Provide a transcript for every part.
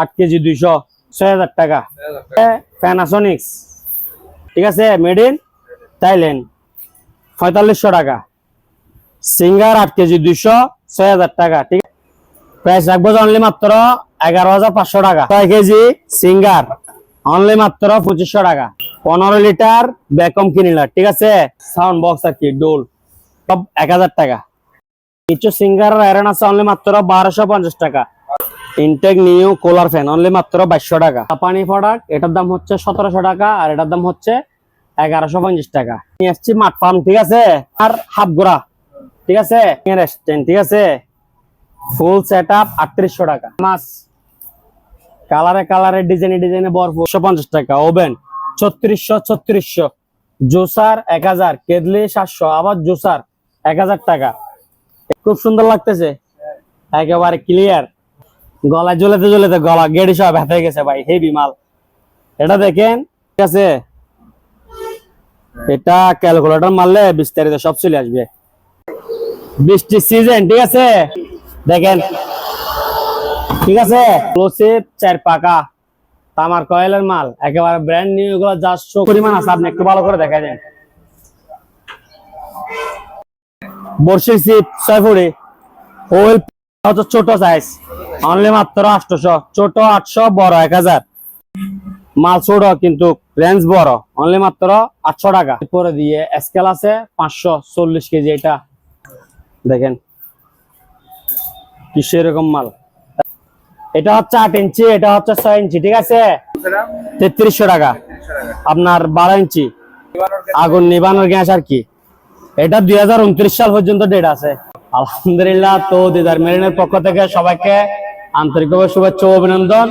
আট কেজি দুইশো ছয় হাজার টাকা। প্যানাসনিক্স ঠিক আছে মেড ইন থাইল্যান্ড পঁয়তাল্লিশশো টাকা। সিঙ্গার আট কেজি দুইশো ছয় হাজার টাকা, ঠিক প্রাইস রাখব অনলি মাত্র এগারো হাজার পাঁচশো টাকা। ছয় কেজি সিঙ্গার অনলি মাত্র পঁচিশশো টাকা। পনেরো লিটার ব্যাকম কিনিলার ঠিক আছে? সাউন্ড বক্স আর কি ডোল সব এক হাজার টাকা। কিছু সিঙ্গার আয়রন আছে অনলি মাত্র বারোশো পঞ্চাশ টাকা। Intech new cooler fan only মাত্র বাইশশো টাকা। জাপানি প্রোডাক্ট এটার দাম হচ্ছে সতেরোশো টাকা, আর এটার দাম হচ্ছে এগারোশো পঞ্চাশ টাকা। নিয়ে আসছি মাঠ পাম্প ঠিক আছে? আর হাফ গোড়া ঠিক আছে? ঠিক আছে? ফুল সেট আপ আটত্রিশশো টাকা। মাছ কালারে কালারে ডিজাইনে ডিজাইনে বরফুশো পঞ্চাশ টাকা, ওভেন, ছত্রিশশো ছত্রিশশো। জুসার এক হাজার, কেদলি সাতশো, আবার জুসার এক হাজার টাকা। খুব সুন্দর লাগতেছে। একেবারে ক্লিয়ার গলায় জ্বলেতে জ্বলেতে গলা গেড়ি সব হাতে গেছে ভাই হেভি মাল। এটা দেখেন, ঠিক আছে? এটা ক্যালকুলেটর মারলে বিস্তারিত সব চলে আসবে। বৃষ্টির সিজন ঠিক আছে? দেখেন, ঠিক আছে? চার পাকা। তামার কয়েলের মাল, একেবারে ব্র্যান্ড নিউ এগুলো যা পরিমাণ আছে, আপনি একটু ভালো করে দেখা দেন। বর্ষির সিপ ছয় ফুড়ি হচ্ছে ছোট সাইজ অনলি মাত্র আটশোশো, ছোট আটশো, বড় এক হাজার। মাল ছোট কিন্তু রেঞ্জ বড়। অনলি মাত্র আটশো টাকা। পরে দিয়ে স্কেল আছে পাঁচশো চল্লিশ কেজি এটা। দেখেন কি সেরকম মাল। এটা হচ্ছে আট ইঞ্চি, এটা হচ্ছে ছয় ইঞ্চি, ঠিক আছে? তেত্রিশশো টাকা। আপনার বারো ইঞ্চি। আগুন নিবানোর গ্যাস আর কি। এটা দুই হাজার উনত্রিশ সাল পর্যন্ত ডেট আছে। আলহামদুলিল্লাহ, তো দিদার মেরিনের পক্ষ থেকে সবাইকে আন্তরিকভাবে শুভেচ্ছা অভিনন্দন।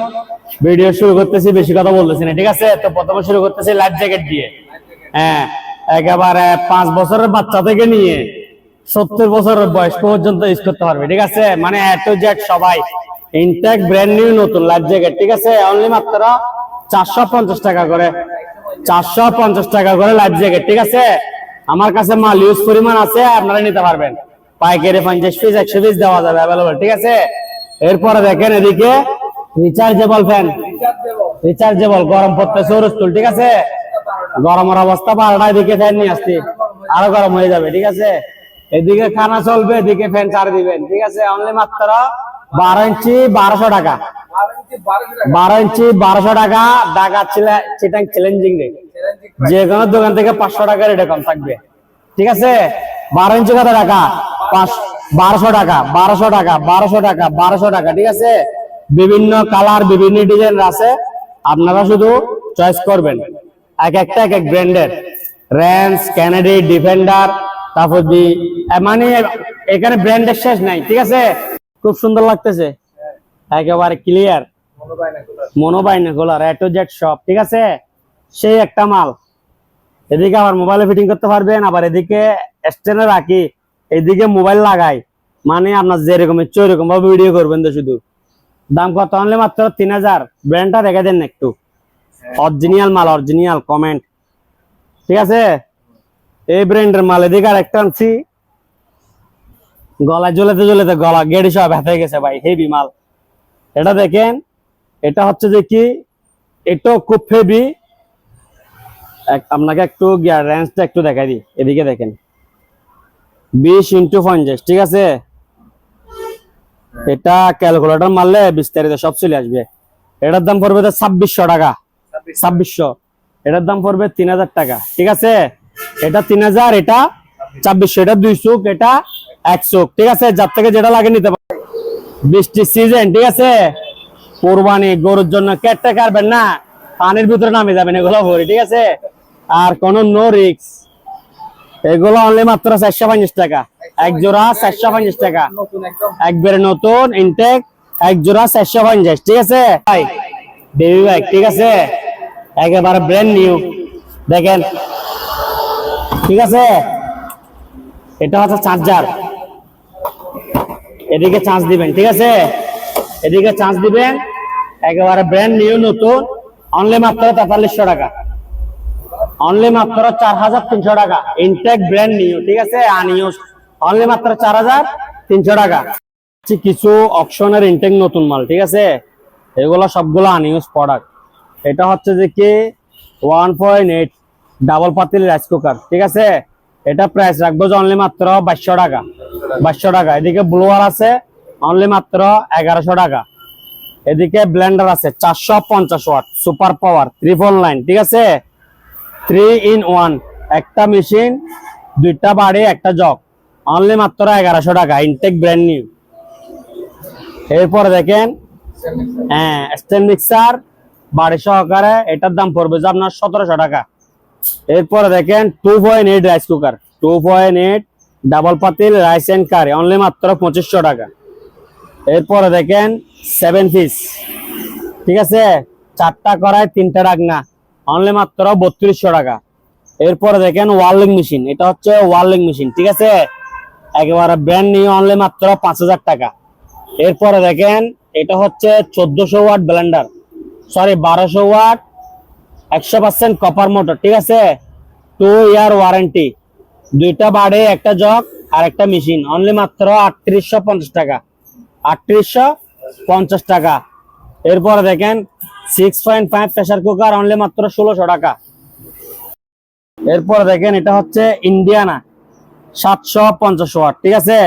ভিডিও শুরু করতেছি, বেশি কথা বলতেছি না, ঠিক আছে? তো প্রথমে শুরু করতেছি লাইফ জ্যাকেট দিয়ে। হ্যাঁ একেবারে পাঁচ বছরের বাচ্চা থেকে নিয়ে সত্তর বছরের বয়স পর্যন্ত ইউজ করতে পারবে, ঠিক আছে? মানে এ টু জেড সবাই। ইনটেক ব্র্যান্ড নিউ নতুন লাইফ জ্যাকেট ঠিক আছে? অনলি মাত্র চারশো পঞ্চাশ টাকা করে, চারশো পঞ্চাশ টাকা করে লাইফ জ্যাকেট ঠিক আছে? আমার কাছে মাল ইউজ পরিমাণ আছে, আপনারা নিতে পারবেন। পাইকারি পঞ্চাশ পিস, একশো পিস দেওয়া যাবে অ্যাভেলেবল ঠিক আছে? এরপরে দেখেন এদিকে রিচার্জেবল ফ্যান রিচার্জেবল গরম পড়তে সৌরস্তুল ঠিক আছে? গরমের অবস্থা বারোটা এদিকে ফ্যান নিয়ে আসছি। আরও গরম হয়ে যাবে, ঠিক আছে? এদিকে খানা চলবে, এদিকে ফ্যান চার দিবেন, ঠিক আছে? অনলি মাত্র বারো ইঞ্চি, বারোশো টাকা। বারো ইঞ্চি, বারোশো টাকা। ঢাকা চিটাং চ্যালেঞ্জিং রেট যে কোনো দোকান থেকে পাঁচশো টাকা রেটে কম থাকবে। ঠিক আছে? বারো ইঞ্চি কত টাকা বারোশো টাকা বারোশো টাকা বারোশো টাকা বারোশো টাকা ঠিক আছে? বিভিন্ন কালার বিভিন্ন ডিজাইন আছে। আপনারা শুধু চয়েস করবেন। এক একটা এক এক ব্র্যান্ডের। র্যান্স ক্যানাডি ডিফেন্ডার তারপর দি মানে এখানে ব্র্যান্ডের শেষ নাই ঠিক আছে? খুব সুন্দর লাগতেছে। একেবারে ক্লিয়ার মনোবাইনা গোলার এটো জেট শপ ঠিক আছে? সেই একটা মাল। এদিকে আবার মোবাইলে ফিটিং করতে পারবেন, আবার এদিকে স্ট্যান্ডে রাখি, এদিকে মোবাইল লাগাই। মানে আপনার যেরকম ইচ্ছে ওইরকম ভাবে ভিডিও করবেন তো শুধু। দাম কত আনলে মাত্র তিন হাজার। ব্র্যান্ডটা দেখে দেন একটু। অরিজিনাল মাল অরিজিনাল কমেন্ট ঠিক আছে? এই ব্র্যান্ডের মাল এদিকে আর একটা আনছি। গলায় জ্বলেতে জ্বলেতে গলা গেড়ি সব হাতে গেছে ভাই হেভি মাল। এটা দেখেন, এটা হচ্ছে যে কি? এটাও খুব হেভি আপনাকে একটু গিয়ার রেঞ্জটা একটু দেখাই দিই, এদিকে দেখেন। বিশ ইন্টু পঞ্চাশ, ঠিক আছে? এটা ক্যালকুলেটর মারলে বিস্তারিত সব চলে আসবে। এটার দাম পড়বে তো ছাব্বিশশো টাকা। ছাব্বিশশো। এটার দাম পড়বে তিন হাজার টাকা, ঠিক আছে? এটা তিন হাজার, এটা ছাব্বিশশো, এটা দুই চুক, এটা এক চুক, ঠিক আছে? যার থেকে যেটা লাগে নিতে পারে। বৃষ্টির সিজন ঠিক আছে? কোরবানি, গরুর জন্য কেটে কাটবেন না, পানির ভিতরে নামে যাবেন, এগুলো ভরি, ঠিক আছে? আর কোন নো রিক্স এগুলো অনলি মাত্র চারশো পঞ্চাশ টাকা। এক জোড়া চারশো পঞ্চাশ টাকা। একবারে নতুন ইনটেক এক জোড়া চারশো পঞ্চাশ, ঠিক আছে? ভাই বেবি বাইক ঠিক আছে? একেবারে ব্র্যান্ড নিউ দেখেন, ঠিক আছে? এটা হচ্ছে চার্জার এদিকে চার্জ দিবেন, ঠিক আছে? এদিকে চার্জ দিবেন। একেবারে ব্র্যান্ড নিউ নতুন। অনলি মাত্র তেতাল্লিশশো টাকা। অনলি মাত্র চার হাজার তিনশো টাকা। ইনটেক ব্র্যান্ড নিউ ঠিক আছে? আনিউজ অনলি মাত্র চার হাজার তিনশো টাকা। হচ্ছে কিছু অপশনের ইনটেক নতুন মাল, ঠিক আছে? এগুলো সবগুলো আনইউজ প্রোডাক্ট এটা হচ্ছে যে কি? ওয়ান পয়েন্ট এইট ডাবল পাতিল রাইস কুকার ঠিক আছে? এটা প্রাইস রাখব যে অনলি মাত্র বাইশশো টাকা। বাইশশো টাকা। এদিকে ব্লোয়ার আছে অনলি মাত্র এগারোশো টাকা। এদিকে ব্লেন্ডার আছে, চারশো পঞ্চাশ watt super power triple line ঠিক আছে? থ্রি ইন ওয়ান একটা মেশিন দুইটা বাড়ি, একটা জগ। অনলি মাত্র এগারোশো টাকা ইনটেক ব্র্যান্ড নিউ এরপরে দেখেন হ্যাঁ স্ট্যান্ড মিক্সার বাড়ি সহকারে এটার দাম পড়বে যে আপনার সতেরোশো টাকা। এরপরে দেখেন two point eight rice cooker two point eight double পাতিল রাইস এন্ড কারি অনলি মাত্র পঁচিশশো টাকা। এরপরে দেখেন সেভেন পিস ঠিক আছে? চারটা করায় তিনটা ডাকনা অনলি মাত্র বত্রিশশো টাকা। এরপরে দেখেন ওয়ার্লিং মেশিন, এটা হচ্ছে ওয়ার্লিং মেশিন, ঠিক আছে? একেবারে ব্র্যান্ড নিউ অনলি মাত্র পাঁচ হাজার টাকা। এরপরে দেখেন, এটা হচ্ছে চোদ্দশো ওয়াট ব্লেন্ডার সরি বারোশো ওয়াট, একশো পার্সেন্ট কপার মোটর ঠিক আছে? টু ইয়ার ওয়ারেন্টি দুইটা বাড়ে, একটা জগ আর একটা মেশিন অনলি মাত্র আটত্রিশশো পঞ্চাশ টাকা, আটত্রিশশো পঞ্চাশ টাকা। এরপরে দেখেন six point five pressure cooker only মাত্র ষোলোশো টাকা। এরপরে দেখেন, এটা হচ্ছে ইন্ডিয়ানা সাতশো পঞ্চাশ ওয়াট, ঠিক আছে?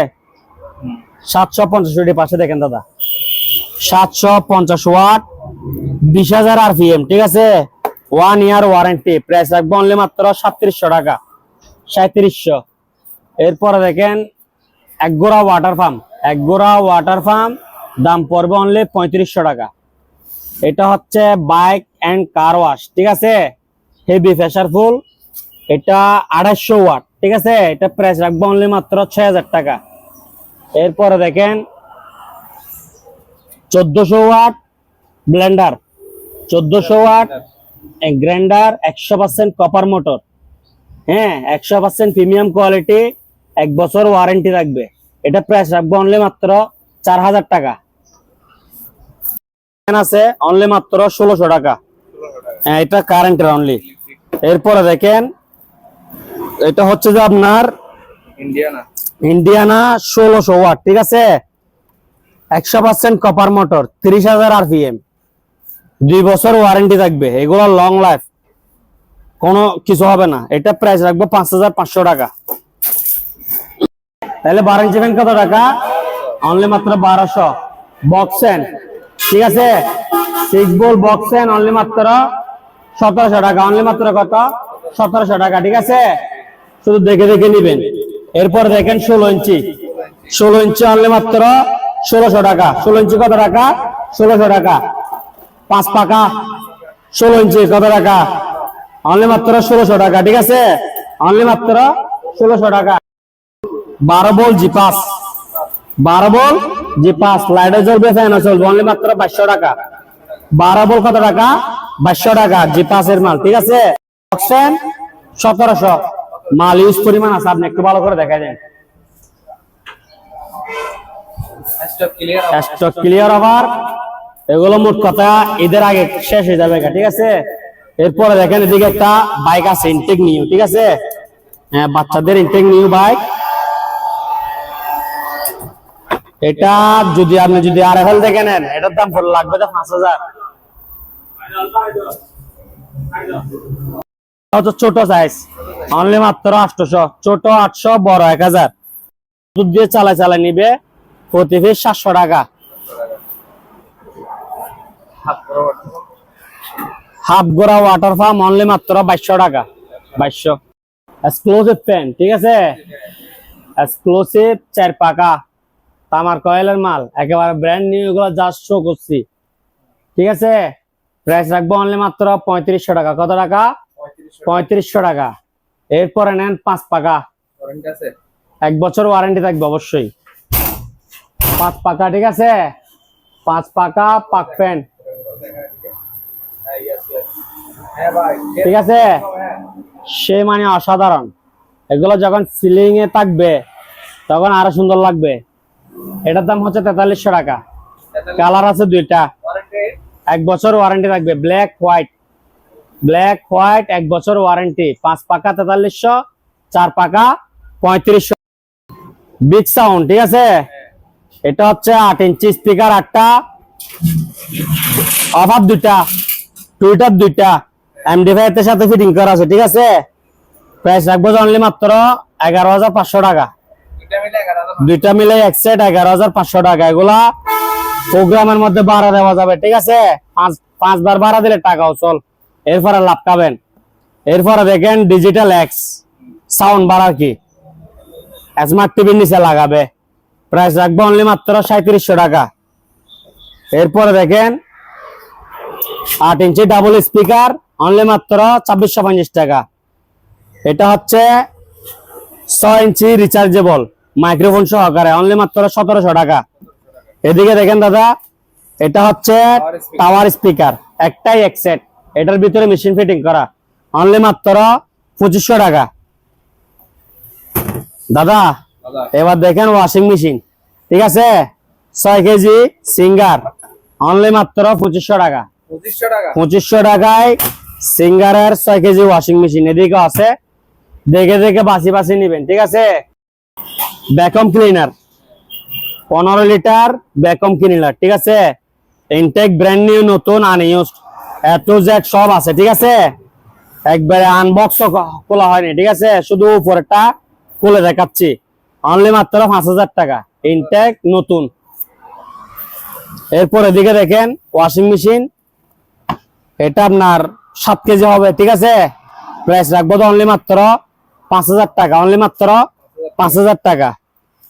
সাতশো পঞ্চাশ ওয়াটের পাশে দেখেন দাদা। সাতশো পঞ্চাশ ওয়াট, বিশ হাজার আর পিএম ঠিক আছে? ওয়ান ইয়ার ওয়ারেন্টি প্রাইস রাখব অনলি মাত্র সাতত্রিশশো টাকা, সাঁত্রিশশো। এরপরে দেখেন, এক গোড়া ওয়াটার পাম্প এক গোড়া ওয়াটার পাম্প দাম পড়বে অনলি পঁয়ত্রিশশো টাকা। এটা হচ্ছে বাইক অ্যান্ড কার ওয়াশ, ঠিক আছে? হেভি ফুল এটা আড়াইশো ওয়াট, ঠিক আছে? এটা প্রাইস রাখব অনলি মাত্র ছয় হাজার টাকা। এরপরে দেখেন, চোদ্দশো ওয়াট ব্লেন্ডার, চোদ্দশো ওয়াট গ্রাইন্ডার, একশো পার্সেন্ট কপার মোটর হ্যাঁ? একশো পার্সেন্ট প্রিমিয়াম কোয়ালিটি এক বছর ওয়ারেন্টি থাকবে। এটা প্রাইস রাখব অনলি মাত্র চার হাজার টাকা। আছে অনলি মাত্র ষোলোশো টাকা। হ্যাঁ এটা কারেন্টের অনলি এরপরে দেখেন এটা হচ্ছে যে আপনার ইন্ডিয়ানা ইন্ডিয়ানা ষোলোশো ওয়াট ঠিক আছে? একশো পার্সেন্ট কপার মোটর তিরিশ হাজার আর পিএম দুই বছর ওয়ারেন্টি থাকবে এগুলো লং লাইফ কোনো কিছু হবে না। এটা প্রাইস রাখব পাঁচ হাজার পাঁচশো টাকা। তাহলে বারো ইঞ্চি ফ্যান কত টাকা? অনলি মাত্র বারোশো। বক্সেন ঠিক আছে? সিক্স বল বক্সেন অনলি মাত্র সতেরোশো টাকা। অনলি মাত্র কত? সতেরোশো টাকা, ঠিক আছে? শুধু দেখে দেখে নিবেন। এরপর দেখেন ষোলো ইঞ্চি। ষোলো ইঞ্চি অনলি মাত্র ষোলোশো টাকা। ষোলো ইঞ্চি কত টাকা? ষোলোশো টাকা। পাঁচ পাকা। ষোলো ইঞ্চি কত টাকা? অনলি মাত্র ষোলোশো টাকা, ঠিক আছে? অনলি মাত্র ষোলোশো টাকা। বারো বল জি, পাঁচ। বারো বল জি, পাঁচ। লাইটে জ্বলবে ফ্যানও চলবে। অনলি মাত্র বাইশশো টাকা। বারো বল কত টাকা? বাইশশো টাকা। জি, পাঁচের মাল। ঠিক আছে? অপশন সতেরোশো। মাল ইউজ পরিমাণ আছে। আপনি একটু ভালো করে দেখা দেন। স্টক ক্লিয়ার আবার এগুলো মোট কথা ঈদের আগে শেষ হয়ে যাবে ঠিক আছে? এরপরে দেখেন এদিকে একটা বাইক আছে ইনটেক নিউ ঠিক আছে? হ্যাঁ বাচ্চাদের ইনটেক নিউ বাইক এটা যদি আপনি যদি আর এফএল দেখে নেন, এটার দাম পড়ে লাগবে তো পাঁচ হাজার। ছোট সাইজ অনলি মাত্র আটশোশো, ছোট আটশো, বড় এক হাজার। দুধ দিয়ে চালা চালা নিবে, প্রতি পিস সাতশো টাকা। হাফ গোড়া ওয়াটার ফার্ম অনলি মাত্র বাইশশো টাকা, বাইশশো। এক্সক্লুসিভ ফ্যান ঠিক আছে? এক্সক্লুসিভ চার পাকা। তামার কয়েলের মাল একেবারে ব্র্যান্ড নিউ এগুলো জাস্ট শো করছি। ঠিক আছে? প্রাইস রাখব অনলি মাত্র পঁয়ত্রিশশো টাকা। কত টাকা? পঁয়ত্রিশশো টাকা। এরপরে নেন পাঁচ পাকা। এক বছর ওয়ারেন্টি থাকবে অবশ্যই। পাঁচ পাকা ঠিক আছে? পাঁচ পাকা পাক হ্যাঁ ঠিক আছে? সে মানে অসাধারণ। এগুলো যখন সিলিং এ থাকবে তখন আরও সুন্দর লাগবে। এটার দাম হচ্ছে তেতাল্লিশশো টাকা। কালার আছে দুইটা। এক বছর ওয়ারেন্টি থাকবে। ব্ল্যাক হোয়াইট ব্ল্যাক হোয়াইট এক বছর ওয়ারেন্টি পাঁচ পাকা তেতাল্লিশশো চার পাকা পঁয়ত্রিশশো। বিগ সাউন্ড ঠিক আছে? এটা হচ্ছে আট ইঞ্চি স্পিকার আটটা। অফার দুইটা। টুইটার দুইটা। এমডি ফাইভ এর সাথে ফিটিং করা আছে ঠিক আছে? প্রাইস রাখব অনলি মাত্র এগারো হাজার পাঁচশো টাকা। দুইটা মিলে এক সেট এগারো হাজার পাঁচশো টাকা। এগুলা প্রোগ্রামের মধ্যে ভাড়া দেওয়া যাবে, ঠিক আছে? পাঁচ, পাঁচবার ভাড়া দিলে টাকাও চল। এরপরে লাভ পাবেন এরপরে দেখেন ডিজিটাল এক্স সাউন্ড বাড়ার কি? স্মার্ট টিভির নিচে লাগাবে। প্রাইস রাখবে অনলি মাত্র সাঁত্রিশশো টাকা। এরপরে দেখেন আট ইঞ্চি ডাবল স্পিকার অনলি মাত্র ছাব্বিশশো টাকা। এটা হচ্ছে ছয় ইঞ্চি রিচার্জেবল মাইক্রোফোন সহকারে অনলি মাত্র সতেরোশো টাকা। এদিকে দেখেন দাদা এটা হচ্ছে টাওয়ার স্পিকার একটাই এক সেট এটার ভিতরে মেশিন ফিটিং করা। অনলি মাত্র পঁচিশশো টাকা। দাদা দাদা। এবার দেখেন ওয়াশিং মেশিন ঠিক আছে? ছয় কেজি সিঙ্গার অনলি মাত্র পঁচিশশো টাকা। পঁচিশশো টাকায় সিঙ্গারের ছয় কেজি ওয়াশিং মেশিন এদিকে আছে। দেখে দেখে বাসি বাসি নিবেন ঠিক আছে? ভ্যাকুম ক্লিনার পনেরো লিটার ভ্যাকুম ক্লিনার ঠিক আছে? ইনটেক ব্র্যান্ড নিউ নতুন আনইউজ এত জেড সব আছে, ঠিক আছে? একবারে আনবক্স খোলা হয়নি, ঠিক আছে? শুধু উপরেরটা খুলে দেখাচ্ছি। অনলি মাত্র পাঁচ হাজার টাকা। ইনটেক নতুন। এরপর এদিকে দেখেন ওয়াশিং মেশিন এটা আপনার সাত কেজি হবে, ঠিক আছে? প্রাইস রাখব তো অনলি মাত্র পাঁচ হাজার টাকা অনলি মাত্র পাঁচ হাজার টাকা।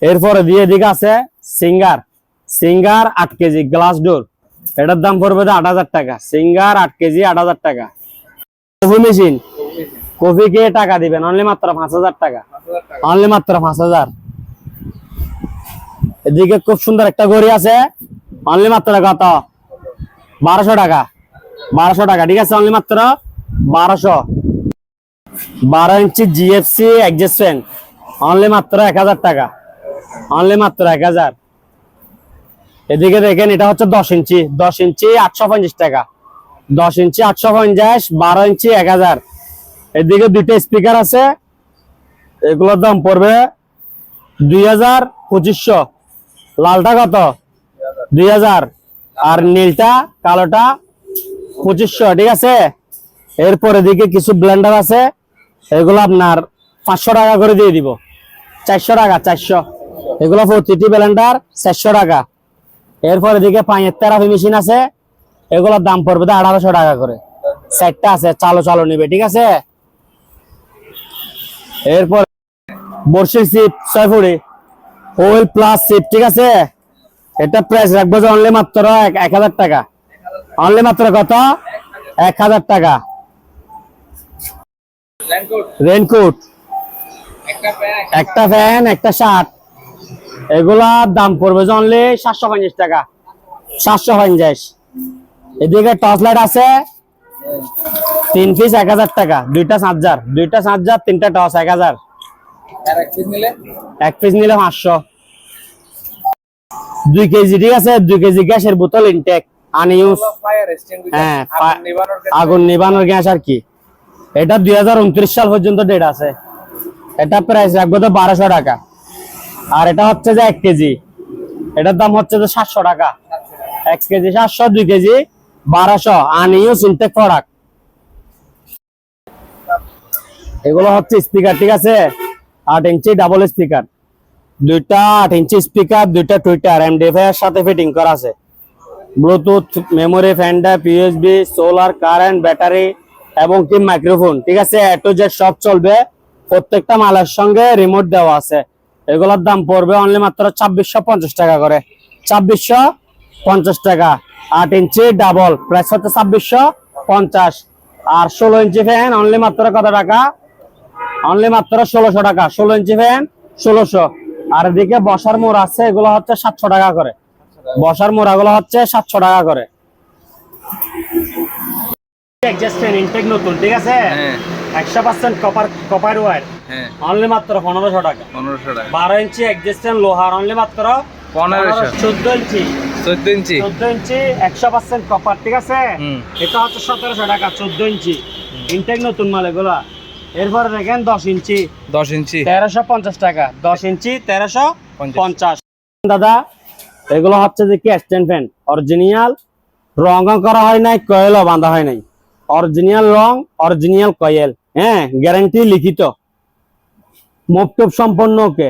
এরপরে দিয়ে দিকে আছে সিঙ্গার। সিঙ্গার আট কেজি, গ্লাস ডোর। এটার দাম পড়বে আট হাজার টাকা। সিঙ্গার আট কেজি, আট হাজার টাকা। Coffee machine. কফি কে টাকা দিবেন? অনলি মাত্র পাঁচ হাজার টাকা। অনলি মাত্র পাঁচ হাজার। এদিকে খুব সুন্দর একটা ঘড়ি আছে। অনলি মাত্র কত? বারোশো টাকা। বারোশো টাকা, ঠিক আছে? অনলি মাত্র বারোশো। বারো ইঞ্চি জিএফসি অ্যাডজাস্টমেন্ট অনলি মাত্র এক হাজার টাকা। অনলি মাত্র এক হাজার। এদিকে দেখেন, এটা হচ্ছে দশ ইঞ্চি। দশ ইঞ্চি আটশো পঞ্চাশ টাকা। দশ ইঞ্চি আটশো পঞ্চাশ, বারো ইঞ্চি এক হাজার। এদিকে দুইটা স্পিকার আছে। এগুলোর দাম পড়বে দুই হাজার পঁচিশশো। লালটা কত? দুই হাজার। আর নীলটা, কালোটা পঁচিশশো, ঠিক আছে? এরপর এদিকে কিছু ব্লেন্ডার আছে। এগুলো আপনার পাঁচশো টাকা করে দিয়ে দিব। চারশো টাকা, চারশো। এগুলো প্রতিটি ব্লেন্ডার চারশো টাকা। এরপর এদিকে পাঁচের তেরাপি মেশিন আছে। এগুলোর দাম পড়বে তো আঠারোশো টাকা করে। সেটটা আছে, চালো চালো নিবে, ঠিক আছে? এরপর বর্ষির সিপ ছয় ফুড়ি। প্লাস সিপ ঠিক আছে? এটা প্রাইস রাখব যে অনলি মাত্র এক হাজার টাকা। অনলি মাত্র কত? এক হাজার টাকা। রেনকোট একটা ফ্যান একটা শার্ট এগুলার দাম পড়বে যে সাতশো পঞ্চাশ টাকা। সাতশো পঞ্চাশ। এদিকে টর্চ লাইট আছে তিন পিস এক হাজার টাকা দুইটা চার্জার দুইটা চার্জার তিনটা টর্চ এক হাজার। এক পিস নিলে? পাঁচশো। দুই কেজি ঠিক আছে দুই কেজি গ্যাসের বোতল ইনটেক আনইউজ হ্যাঁ নিবানোর আগুন নিবানোর গ্যাস আর কি। এটা দুই হাজার উনত্রিশ সাল পর্যন্ত ডেট আছে। এটা প্রাইস রাখব তো বারোশো টাকা। আর এটা হচ্ছে যে এক কেজি। এটার দাম হচ্ছে যে সাতশো টাকা। এক কেজি সাতশো, দুই কেজি বারোশো। আনইউজ ইনটেক প্রোডাক্ট এগুলো হচ্ছে স্পিকার ঠিক আছে? আট ইঞ্চি ডাবল স্পিকার দুইটা আট ইঞ্চি স্পিকার দুইটা টুইটার এমডিএফআই এর সাথে ফিটিং করা আছে। ব্লুটুথ মেমোরি ফ্যান্ডা পিএসবি সোলার কারেন্ট ব্যাটারি এবং কি মাইক্রোফোন ঠিক আছে? এ টু জেড সব চলবে। প্রত্যেকটা মালের সঙ্গে রিমোট দেওয়া আছে। এগুলোর দাম পড়বে অনলি মাত্র ছাব্বিশশো পঞ্চাশ টাকা করে। ছাব্বিশশো পঞ্চাশ টাকা। আট ইঞ্চি ডাবল প্রাইস হচ্ছে ছাব্বিশশো পঞ্চাশ। আর ষোলো ইঞ্চি ফ্যান অনলি মাত্র কত টাকা? অনলি মাত্র ষোলোশো টাকা। ষোলো ইঞ্চি ফ্যান ষোলোশো। আর এদিকে বসার মোড় আছে এগুলো হচ্ছে সাতশো টাকা করে। বসার মোড়াগুলো হচ্ছে সাতশো টাকা করে। নতুন ঠিক আছে? হ্যাঁ। একশো পার্সেন্ট কপার কপার ওয়ার হ্যাঁ। অনলি মাত্র পনেরোশো টাকা। পনেরোশো টাকা। বারো ইঞ্চি এক্সিস্টেন্ট লোহার অনলি মাত্র পনেরোশো। চোদ্দ ইঞ্চি। চোদ্দ ইঞ্চি। চোদ্দ ইঞ্চি একশো পার্সেন্ট কপার ঠিক আছে? এটা হচ্ছে সতেরোশো টাকা চোদ্দ ইঞ্চি। ইনটেক নতুন মাল এগুলা। এরপরে দেখেন দশ ইঞ্চি। দশ ইঞ্চি। তেরোশো পঞ্চাশ টাকা। দশ ইঞ্চি তেরোশো পঞ্চাশ। দাদা এগুলো হচ্ছে যে কি স্ট্যান্ড ফ্যান অরিজিনাল রং করা হয় নাই কয়েলও বাঁধা হয় নাই। অরিজিনাল রং অরিজিনাল কয়েল হ্যাঁ গ্যারান্টি লিখিত। মুক্তব সম্পন্ন, ওকে।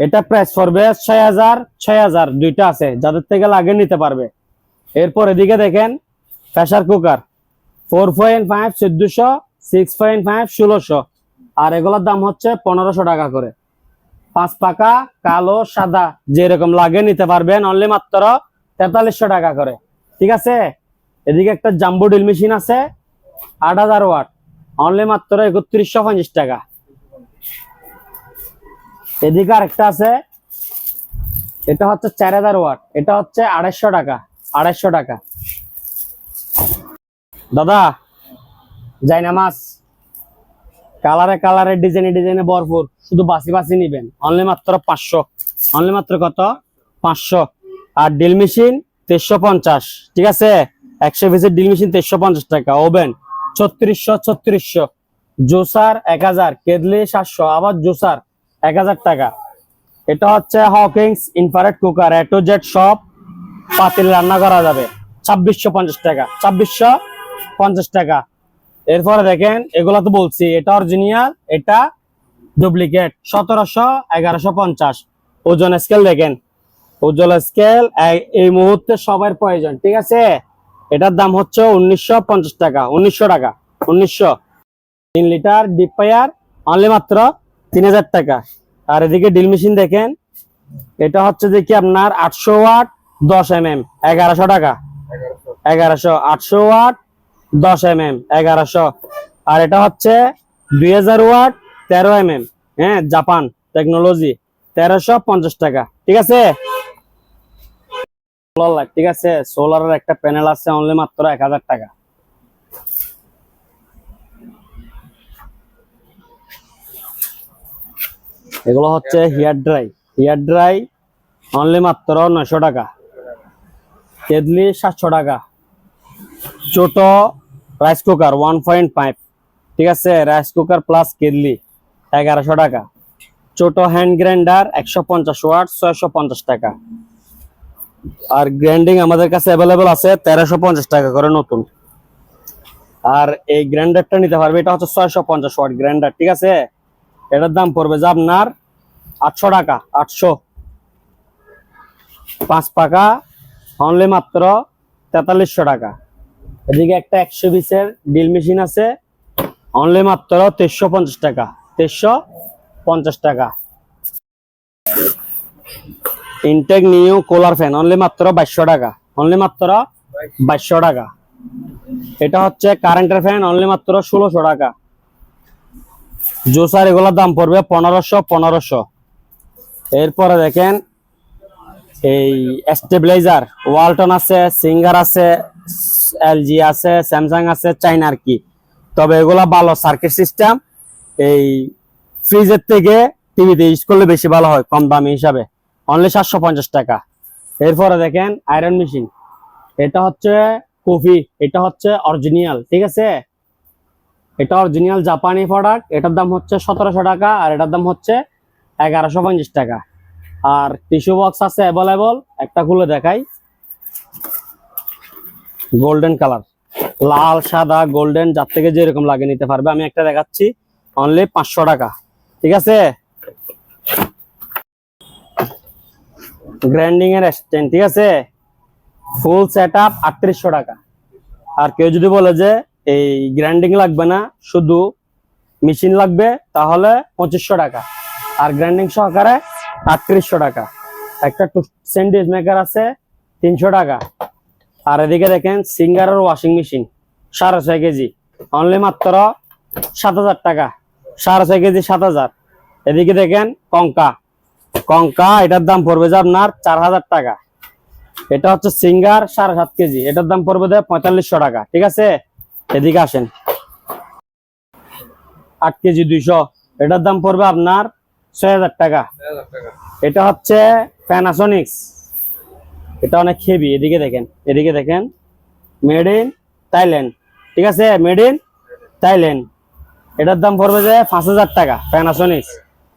এটা প্রাইস পড়বে ছয় হাজার ছয় হাজার, দুইটা আছে, যাদের থেকে লাগে নিতে পারবে। এরপর এদিকে দেখেন pressure cooker four point five চোদ্দশো সিক্স পয়েন্ট ফাইভ ষোলোশো। আর এগুলোর দাম হচ্ছে পনেরোশো টাকা করে। পাঁচ পাকা, কালো, সাদা, যেরকম লাগে নিতে পারবেন অনলি মাত্র তেতাল্লিশশো টাকা করে। ঠিক আছে? এদিকে একটা জাম্বো ডিল মেশিন আছে, আট হাজার ওয়াট। অনলি মাত্র একত্রিশশো পঞ্চাশ টাকা। এদিকে আরেকটা আছে। এটা হচ্ছে চার হাজার ওয়াট। এটা হচ্ছে আড়াইশো টাকা। আড়াইশো টাকা। দাদা যাই না মাছ। কালারে কালারে, ডিজাইনে ডিজাইনে ভরপুর। শুধু বাসি বাসি নিবেন। অনলি মাত্র পাঁচশো। অনলি মাত্র কত? পাঁচশো। আর ডিল মেশিন তেইশশো পঞ্চাশ। ঠিক আছে? একশো পিসের ডিল মেশিন তেইশশো পঞ্চাশ টাকা। ওভেন ছত্রিশশো ছত্রিশশো। জোসার এক হাজার, কেদলি সাতশো, আবার জোসার এক হাজার টাকা। এটা হচ্ছে হকিংস ইনফারেট কুকার এটো জেড সব পাতিল রান্না করা যাবে। ছাব্বিশশো পঞ্চাশ টাকা, ছাব্বিশশো পঞ্চাশ টাকা। এরপরে দেখেন, এগুলা তো বলছি, এটা অরিজিনাল এটা ডুপ্লিকেট সতেরোশো এগারোশো পঞ্চাশ। ওজন স্কেল দেখেন। ওজন স্কেল এই মুহূর্তে সবার প্রয়োজন, ঠিক আছে? এটার দাম হচ্ছে উনিশশো পঞ্চাশ টাকা, উনিশশো টাকা, উনিশশো। তিন লিটার ডিপ ফায়ার অনলি মাত্র তিন হাজার টাকা। আর এদিকে ডিল মেশিন দেখেন, এটা হচ্ছে কি আপনার আটশো ওয়াট দশ এম এম এগারোশো টাকা। এগারোশো, আটশো ওয়াট দশ এম এম এগারোশো। আর এটা হচ্ছে দুই হাজার ওয়াট তেরো এম এম হ্যাঁ জাপান টেকনোলজি, তেরোশো পঞ্চাশ টাকা, ঠিক আছে? সোলার লাইট ঠিক আছে? সোলারের একটা প্যানেল আছে অনলি মাত্র এক হাজার টাকা। এগুলো হচ্ছে hair dry hair dry only মাত্র নয়শো টাকা। কেদলি সাতশো টাকা। ছোট rice cooker one point five ঠিক আছে? রাইস কুকার প্লাস কেদলি এগারোশো টাকা। ছোট হ্যান্ড গ্রাইন্ডার একশো পঞ্চাশ ওয়াট ছয়শো পঞ্চাশ টাকা। আর গ্র্যান্ডিং আমাদের কাছে অ্যাভেলেবল আছে তেরোশো পঞ্চাশ টাকা করে নতুন। আর এই গ্রাইন্ডারটা নিতে পারবে, এটা হচ্ছে ছয়শো পঞ্চাশ ওয়াট গ্র্যান্ডার, ঠিক আছে? এটার দাম পড়বে যে আপনার আটশো টাকা, আটশো। পাঁচ পাকা অনলি মাত্র তেতাল্লিশশো টাকা। এদিকে একটা একশো বিশের ডিল মেশিন আছে অনলি মাত্র তেইশশো পঞ্চাশ টাকা, তেইশশো পঞ্চাশ টাকা। Intex new cooler fan only মাত্র বাইশশো টাকা। অনলি মাত্র বাইশশো টাকা। এটা হচ্ছে কারেন্টের ফ্যান অনলি মাত্র ষোলোশো টাকা। জোসার এগুলোর দাম পড়বে পনেরোশো পনেরোশো। এরপরে দেখেন, এই স্টেবিলাইজার ওয়ালটন আছে সিঙ্গার আছে এলজি আছে স্যামসাং আছে চাইনার কি। তবে এগুলা ভালো সার্কিট সিস্টেম এই ফ্রিজের থেকে টিভিতে ইউজ করলে বেশি ভালো হয়, কম দামি হিসাবে। অনলি সাতশো পঞ্চাশ টাকা। এরপরে দেখেন আয়রন মেশিন এটা হচ্ছে কফি, এটা হচ্ছে অরিজিনাল ঠিক আছে? এটা অরিজিনাল জাপানি প্রোডাক্ট এটার দাম হচ্ছে সতেরোশো টাকা আর এটার দাম হচ্ছে এগারোশো পঞ্চাশ টাকা। আর টিস্যু বক্স আছে অ্যাভেলেবল একটা খুলে দেখাই। গোল্ডেন কালার লাল, সাদা গোল্ডেন যার থেকে যেরকম লাগে নিতে পারবে। আমি একটা দেখাচ্ছি। অনলি পাঁচশো টাকা, ঠিক আছে? গ্র্যান্ডিং এর স্ট্যান্ড ঠিক আছে? ফুল সেট আপ আটত্রিশশো টাকা। আর কেউ যদি বলে যে এই গ্রাইন্ডিং লাগবে না, শুধু মেশিন লাগবে, তাহলে পঁচিশশো টাকা। আর গ্রাইন্ডিং সহকারে আটত্রিশশো টাকা। একটা স্যান্ডউইচ মেকার আছে, তিনশো টাকা। আর এদিকে দেখেন সিঙ্গারের ওয়াশিং মেশিন সাড়ে ছয় কেজি। অনলি মাত্র সাত হাজার টাকা। সাড়ে ছয় কেজি সাত হাজার। এদিকে দেখেন, কঙ্কা। কঙ্কা, এটার দাম পড়বে যে আপনার চার হাজার টাকা। এটা হচ্ছে সিঙ্গার সাড়ে সাত কেজি। এটার দাম পড়বে যে পঁয়তাল্লিশশো টাকা, ঠিক আছে? এদিকে আসেন। আট কেজি দুইশো। এটার দাম পড়বে আপনার ছয় হাজার টাকা। এটা হচ্ছে প্যানাসোনিক্স এটা অনেক হেভি এদিকে দেখেন এদিকে দেখেন। মেড ইন থাইল্যান্ড ঠিক আছে? মেড ইন থাইল্যান্ড এটার দাম পড়বে যে পাঁচ হাজার টাকা প্যানাসোনিক্স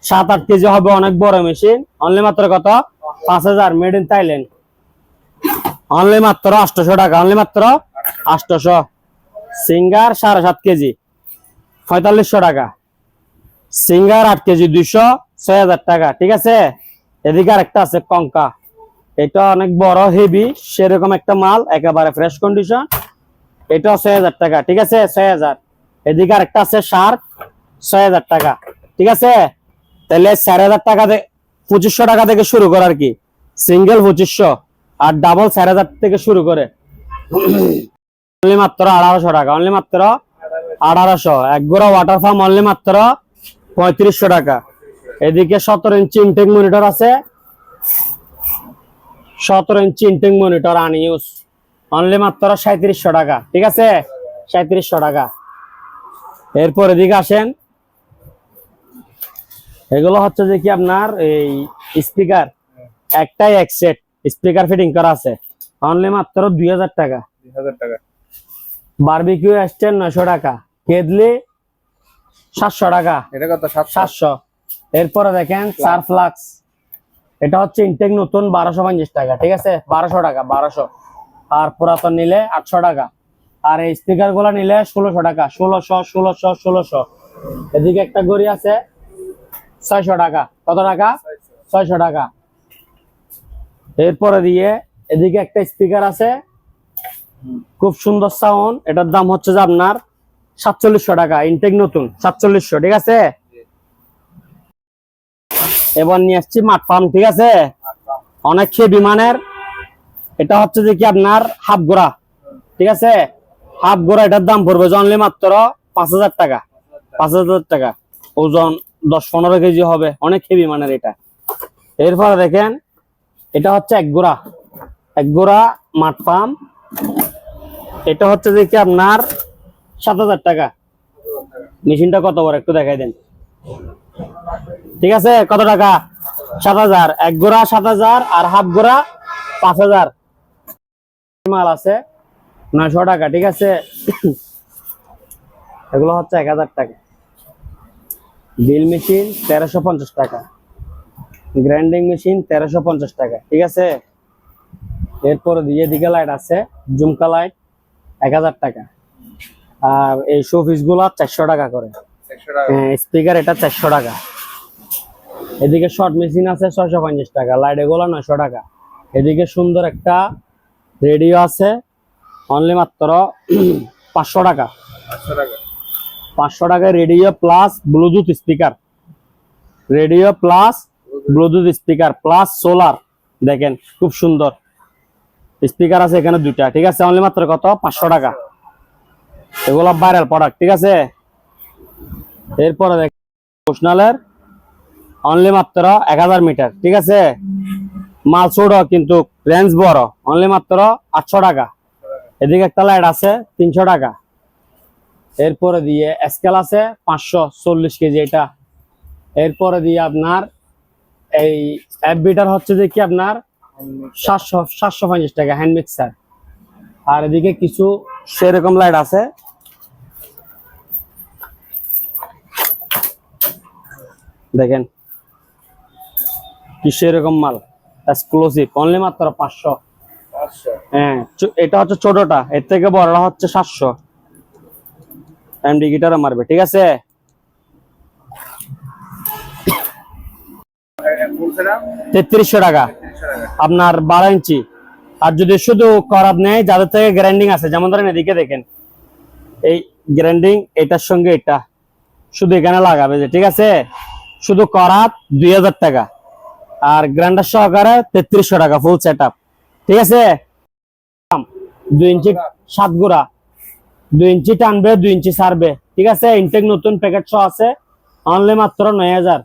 সাত আট কেজি হবে অনেক বড় মেশিন। অনলি মাত্র কত? পাঁচ হাজার মেড ইন থাইল্যান্ড অনলি মাত্র আটশোশো টাকা অনলি মাত্র আটশোশো সিঙ্গার সাড়ে সাত কেজি, পঁয়তাল্লিশশো টাকা। সিঙ্গার আট কেজি, দুইশো ছয় হাজার টাকা, ঠিক আছে? এদিকে আরেকটা আছে কঙ্কা। এটা অনেক বড় হেভি সেরকম একটা মাল, একেবারে ফ্রেশ কন্ডিশন এটাও ছয় হাজার টাকা, ঠিক আছে? ছয় হাজার। এদিকে আরেকটা আছে শার্ক ছয় হাজার টাকা, ঠিক আছে? তাহলে চার হাজার টাকা পঁচিশশো টাকা থেকে শুরু করে আর কি। সিঙ্গেল পঁচিশশো আর ডাবল চার হাজার থেকে শুরু করে। অনলি মাত্র আঠারোশো টাকা অনলি মাত্র আঠারোশো এক গোড়া ওয়াটার ফার্ম অনলি মাত্র পঁয়ত্রিশশো টাকা। এদিকে সতেরো ইঞ্চি ইনটেক মনিটর আছে। সতেরো inch Intex monitor unused only মাত্র সাঁত্রিশশো টাকা, ঠিক আছে? সাঁত্রিশশো টাকা। এরপর এদিকে আসেন। এগুলো হচ্ছে যে কি আপনার এই স্পিকার একটাই এক সেট স্পিকার ফিটিং করা আছে। অনলি মাত্র দুই হাজার টাকা। টাকা। বারবিকিউ আসছেন নয়শো টাকা। কেদলি সাতশো টাকা। এটা কত? সাতশো? এরপরে দেখেন চার ফ্লাক্স এটা হচ্ছে ইনটেক নতুন বারোশো পঞ্চাশ টাকা ঠিক আছে? বারোশো টাকা বারোশো। আর পুরাতন নিলে আটশো টাকা। আর এই স্পিকারগুলো নিলে ষোলোশো টাকা ষোলোশো ষোলোশো ষোলোশো। এদিকে একটা গড়ি আছে। ছয়শো টাকা। কত টাকা? ছয়শো টাকা। এরপরে দিয়ে এদিকে একটা স্পিকার আছে। খুব সুন্দর সাউন্ড এটার দাম হচ্ছে যে আপনার সাতচল্লিশশো টাকা। ইনটেক নতুন, সাতচল্লিশশো, ঠিক আছে? এবার নিয়ে আসছি মাঠ ঠিক আছে? অনেক খেয়ে বিমানের। এটা হচ্ছে যে কি আপনার হাফ গোড়া, ঠিক আছে? হাফ গোড়া এটার দাম পড়বে অনলি মাত্র পাঁচ হাজার টাকা। পাঁচ হাজার টাকা। ওজন দশ পনেরো কেজি হবে। অনেক হেভি মানের এটা। এরপরে দেখেন, এটা হচ্ছে এক গোড়া। এক গোড়া মাঠ পাম্প এটা হচ্ছে দেখি আপনার সাত হাজার টাকা। মেশিনটা কত বড় একটু দেখাই দেন। ঠিক আছে, কত টাকা? সাত হাজার। এক গোড়া সাত হাজার আর হাফ গোড়া পাঁচ হাজার। মাল আছে নয়শো টাকা, ঠিক আছে। এগুলো হচ্ছে এক হাজার টাকা। বিল মেশিন তেরোশো পঞ্চাশ টাকা। গ্রাইন্ডিং মেশিন তেরোশো পঞ্চাশ টাকা ঠিক আছে? এরপরে দিয়ে দিকে লাইট আছে জুমকা লাইট এক হাজার টাকা। আর এই শোপিসগুলা চারশো টাকা করে। স্পিকার এটা চারশো টাকা। এদিকে শর্ট মেশিন আছে ছয়শো পঞ্চাশ টাকা লাইট এগুলো নয়শো টাকা। এদিকে সুন্দর একটা রেডিও আছে অনলি মাত্র পাঁচশো টাকা। পাঁচশো টাকা। পাঁচশো টাকা radio plus bluetooth speaker. Radio plus bluetooth speaker plus solar. দেখেন, খুব সুন্দর। স্পিকার আছে এখানে দুইটা, ঠিক আছে? অনলি মাত্র কত? পাঁচশো টাকা। এগুলো ভাইরাল প্রোডাক্ট ঠিক আছে? এরপরে দেখ অনলি মাত্র এক হাজার মিটার, ঠিক আছে? মাল ছোট, কিন্তু রেঞ্জ বড়। অনলি মাত্র আটশো টাকা। এদিকে একটা লাইট আছে, তিনশো টাকা। এরপরে দিয়ে স্কেল আছে পাঁচশো চল্লিশ কেজি এটা। এরপরে দিয়ে আপনার এই অ্যাপ বিটার হচ্ছে যে কি আপনার সাতশো সাতশো পঞ্চাশ টাকা হ্যান্ড মিক্সার আর এদিকে কিছু সেরকম লাইট আছে। দেখেন কি সেরকম মাল এক্সক্লুসিভ অনলি মাত্র পাঁচশো। পাঁচশো। হ্যাঁ এটা হচ্ছে ছোটটা এর থেকে বড়টা হচ্ছে সাতশো। এমডি গিটারে মারবে, ঠিক আছে? তেত্রিশশো টাকা। আপনার বারো ইঞ্চি। আর যদি শুধু করাত নেই যাদের থেকে গ্রাইন্ডিং আছে, যেমন ধরেন এদিকে দেখেন, এই গ্রাইন্ডিং এটার সঙ্গে এটা। শুধু এখানে লাগাবে যে, ঠিক আছে? শুধু করাত দুই হাজার টাকা। আর গ্রাইন্ডার সহকারে তেত্রিশশো টাকা ফুল সেট ঠিক আছে? দুই ইঞ্চি সাত গুড়া। দুই ইঞ্চি টানবে, দুই ইঞ্চি সারবে ঠিক আছে? ইনটেক নতুন প্যাকেট সহ আছে। অনলি মাত্র নয় হাজার।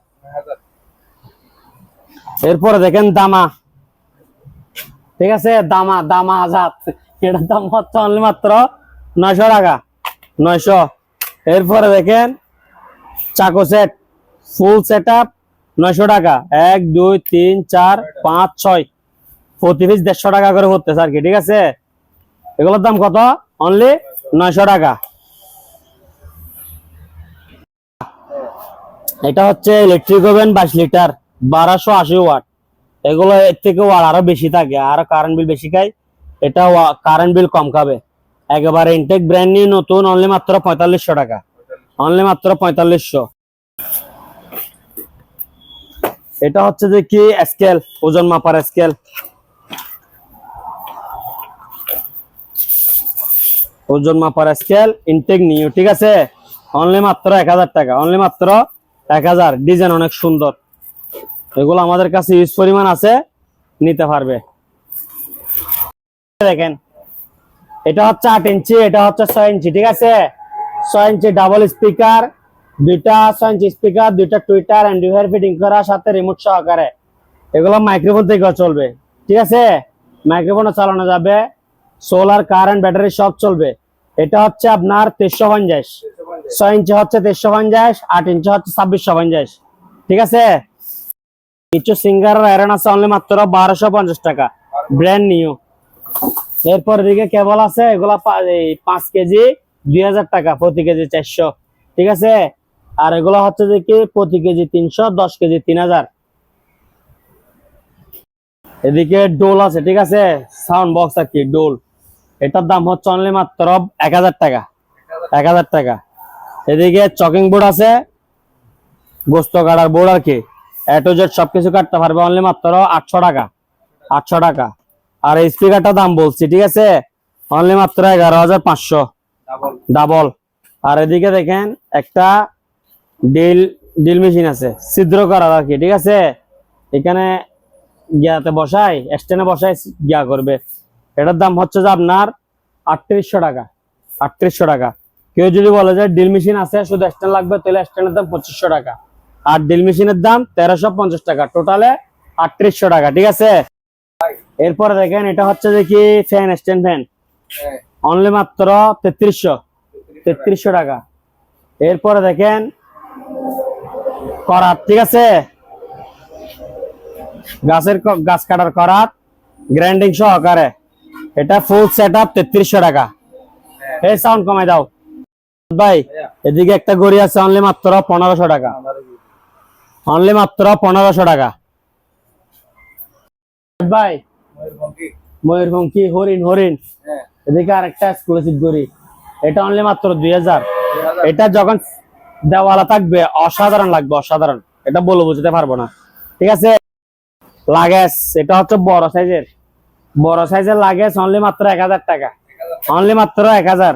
এরপরে দেখেন দামা। ঠিক আছে? দামা দামা আজাদ এটার দাম হচ্ছে অনলি মাত্র নয়শো টাকা। নয়শো। এরপরে দেখেন চাকো সেট ফুল সেট আপ নয়শো টাকা। এক, দুই, তিন, চার, পাঁচ, ছয়। প্রতি পিস দেড়শো টাকা করে পড়তেছে আর কি। ঠিক আছে? এগুলোর দাম কত? অনলি নয়শো টাকা। এটা হচ্ছে ইলেকট্রিক ওভেন বাইশ লিটার বারোশো আশি ওয়াট এগুলো এর থেকে ওয়াট আরও বেশি থাকে, আরও কারেন্ট বিল বেশি খায়। এটা কারেন্ট বিল কম খাবে। একেবারে ইনটেক ব্র্যান্ড নিয়ে নতুন অনলি মাত্র পঁয়তাল্লিশশো টাকা। অনলি মাত্র পঁয়তাল্লিশশো। এটা হচ্ছে যে কি? স্কেল ওজন মাপার স্কেল ওজন মাপার স্কেল ইনটেক নিউ, ঠিক আছে? অনলি মাত্র এক হাজার টাকা অনলি মাত্র এক হাজার। ডিজাইন অনেক সুন্দর। এগুলো আমাদের কাছে ইউজ পরিমাণ আছে, নিতে পারবে। দেখেন, এটা হচ্ছে আট ইঞ্চি, এটা হচ্ছে ছয় ইঞ্চি, ঠিক আছে? ছয় ইঞ্চি ডাবল স্পিকার দুইটা ছয় ইঞ্চি স্পিকার দুইটা টুইটার অ্যান্ডিভার ফিটিং করা সাথে রিমোট সহকারে। এগুলো মাইক্রোফোন থেকে চলবে, ঠিক আছে? মাইক্রোফোনও চালানো যাবে। সোলার কারেন্ট ব্যাটারি সব চলবে। এটা হচ্ছে আপনার তেইশশো পঞ্চাশ। ছয় ইঞ্চি হচ্ছে তেইশশো পঞ্চাশ, আট ইঞ্চি হচ্ছে ছাব্বিশশো পঞ্চাশ। ঠিক আছে? কিছু সিঙ্গার আয়রন আছে অনলি মাত্র বারোশো পঞ্চাশ টাকা। ব্র্যান্ড নিউ এরপর এদিকে কেবল আছে, এগুলা পাঁচ কেজি দুই হাজার টাকা, প্রতি কেজি চারশো। ঠিক আছে? আর এগুলো হচ্ছে যে কি, প্রতি কেজি তিনশো, দশ কেজি তিন হাজার। এদিকে ডোল আছে, ঠিক আছে? সাউন্ড বক্স আর কি, ডোল। এটার দাম হচ্ছে অনলি মাত্র এক হাজার টাকা। এক হাজার টাকা। এদিকে চকিং বোর্ড আছে। গোস্ত কাটার বোর্ড আর কি। এটো জেড সবকিছু কাটতে পারবে অনলি মাত্র আটশো টাকা। আটশো টাকা। আর এই স্পিকারটা দাম বলছি ঠিক আছে? অনলি মাত্র এগারো হাজার পাঁচশো। ডাবল ডাবল আর এদিকে দেখেন একটা ডিল ডিল মেশিন আছে। ছিদ্র করার আর কি ঠিক আছে? এখানে গিয়াতে বসাই স্ট্যান্ডে বসাই গিয়া করবে। এটার দাম হচ্ছে যে আপনার আটত্রিশশো টাকা আটত্রিশশো টাকা। কেউ যদি বলে যে ডিল মেশিন আছে, শুধু স্ট্যান্ড লাগবে, তাহলে স্ট্যান্ডের দাম পঁচিশশো টাকা। আর ডিল মেশিনের দাম তেরোশো পঞ্চাশ টাকা টোটালে আটত্রিশশো টাকা, ঠিক আছে? এরপরে দেখেন, এটা হচ্ছে যে কি ফ্যান স্ট্যান্ড ফ্যান অনলি মাত্র তেত্রিশশো তেত্রিশশো টাকা। এরপরে দেখেন, করাত, ঠিক আছে? গাছের গাছ কাটার করাত গ্রাইন্ডিং সহকারে। এটা ফুল সেট আপ তেত্রিশশো টাকা। এই সাউন্ড কমাই দাও। ভাই, এদিকে একটা গড়ি আছে অনলি মাত্র পনেরোশো টাকা। অনলি মাত্র পনেরোশো টাকা। ভাই ময়ূরভঙ্গি হরিণ হরিণ। এদিকে আরেকটা এক্সক্লুসিভ গড়ি। এটা অনলি মাত্র দুই হাজার। এটা যখন দেওয়ালা থাকবে, অসাধারণ লাগবে, অসাধারণ। এটা বলে বুঝতে পারব না। ঠিক আছে? লাগেজ, এটা হচ্ছে বড় সাইজের বড় সাইজের লাগে অনলি মাত্র এক হাজার টাকা। অনলি মাত্র এক হাজার।